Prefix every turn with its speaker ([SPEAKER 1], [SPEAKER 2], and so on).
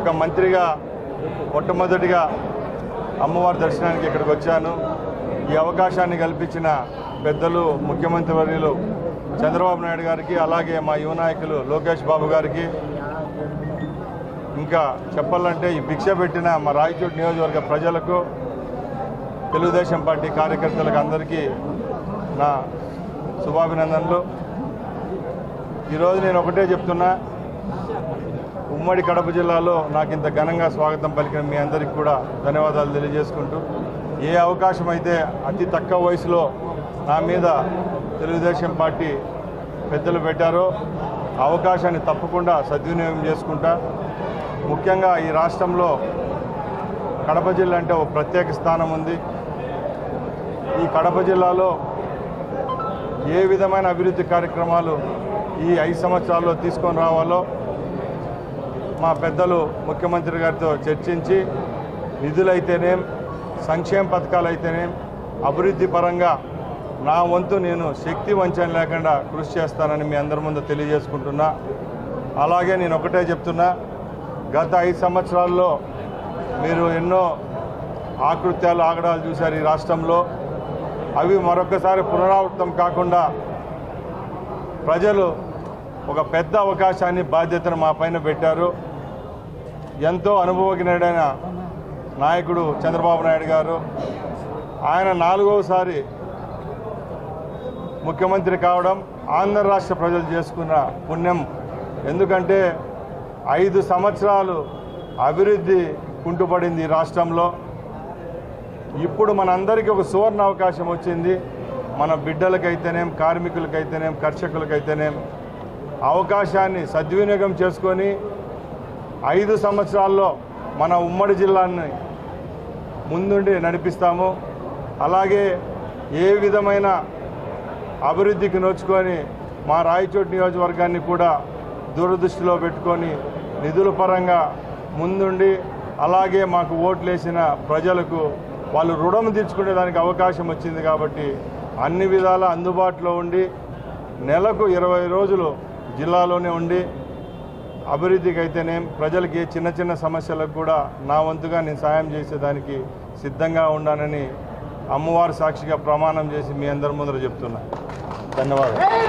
[SPEAKER 1] ఒక మంత్రిగా మొట్టమొదటిగా అమ్మవారి దర్శనానికి ఇక్కడికి వచ్చాను. ఈ అవకాశాన్ని కల్పించిన పెద్దలు ముఖ్యమంత్రి వర్యులు చంద్రబాబు నాయుడు గారికి అలాగే మా యువ నాయకులు లోకేష్ బాబు గారికి. ఇంకా చెప్పాలంటే ఈ భిక్ష పెట్టిన మా రాయచోటి నియోజకవర్గ ప్రజలకు తెలుగుదేశం పార్టీ కార్యకర్తలకు అందరికీ నా శుభాభినందనలు. ఈరోజు నేను ఒకటే చెప్తున్నా ఉమ్మడి కడప జిల్లాలో నాకు ఇంత ఘనంగా స్వాగతం పలికిన మీ అందరికీ కూడా ధన్యవాదాలు తెలియజేసుకుంటూ ఏ అవకాశం అయితే అతి తక్కువ వయసులో నా మీద తెలుగుదేశం పార్టీ పెద్దలు పెట్టారో అవకాశాన్ని తప్పకుండా సద్వినియోగం చేసుకుంటా. ముఖ్యంగా ఈ రాష్ట్రంలో కడప జిల్లా అంటే ఒక ప్రత్యేక స్థానం ఉంది. ఈ కడప జిల్లాలో ఏ విధమైన అభివృద్ధి కార్యక్రమాలు ఈ ఐదు సంవత్సరాల్లో తీసుకొని రావాలో మా పెద్దలు ముఖ్యమంత్రి గారితో చర్చించి నిధులైతేనేం సంక్షేమ పథకాలు అయితేనేం అభివృద్ధి పరంగా నా వంతు నేను శక్తి వంచన లేకుండా కృషి చేస్తానని మీ అందరి ముందు తెలియజేసుకుంటున్నా. అలాగే నేను ఒకటే చెప్తున్నా గత ఐదు సంవత్సరాల్లో మీరు ఎన్నో ఆకృత్యాలు ఆగడాలు చూశారు ఈ రాష్ట్రంలో. అవి మరొకసారి పునరావృతం కాకుండా ప్రజలు ఒక పెద్ద అవకాశాన్ని బాధ్యతను మా పైన పెట్టారు. ఎంతో అనుభవజ్ఞుడైన నాయకుడు చంద్రబాబు నాయుడు గారు. ఆయన నాలుగవసారి ముఖ్యమంత్రి కావడం ఆంధ్ర రాష్ట్ర ప్రజలు చేసుకున్న పుణ్యం. ఎందుకంటే ఐదు సంవత్సరాలు అభివృద్ధి కుంటుపడింది రాష్ట్రంలో. ఇప్పుడు మనందరికీ ఒక సువర్ణ అవకాశం వచ్చింది. మన బిడ్డలకైతేనేం కార్మికులకైతేనేం కర్షకులకైతేనేం అవకాశాన్ని సద్వినియోగం చేసుకొని ఐదు సంవత్సరాల్లో మన ఉమ్మడి జిల్లాని ముందుండి నడిపిస్తాము. అలాగే ఏ విధమైన అభివృద్ధికి నోచుకొని మా రాయచోటి నియోజకవర్గాన్ని కూడా దూరదృష్టిలో పెట్టుకొని నిధుల పరంగా ముందుండి అలాగే మాకు ఓట్లేసిన ప్రజలకు వాళ్ళు రుణం తీర్చుకునే దానికి అవకాశం వచ్చింది కాబట్టి అన్ని విధాల అందుబాటులో ఉండి నెలకు ఇరవై రోజులు జిల్లాలోనే ఉండి అభివృద్ధికి అయితేనేం ప్రజలకి చిన్న చిన్న సమస్యలకు కూడా నా వంతుగా నేను సాయం చేసేదానికి సిద్ధంగా ఉండానని అమ్మవారి సాక్షిగా ప్రమాణం చేసి మీ అందరి ముందర చెప్తున్నా. ధన్యవాదాలు.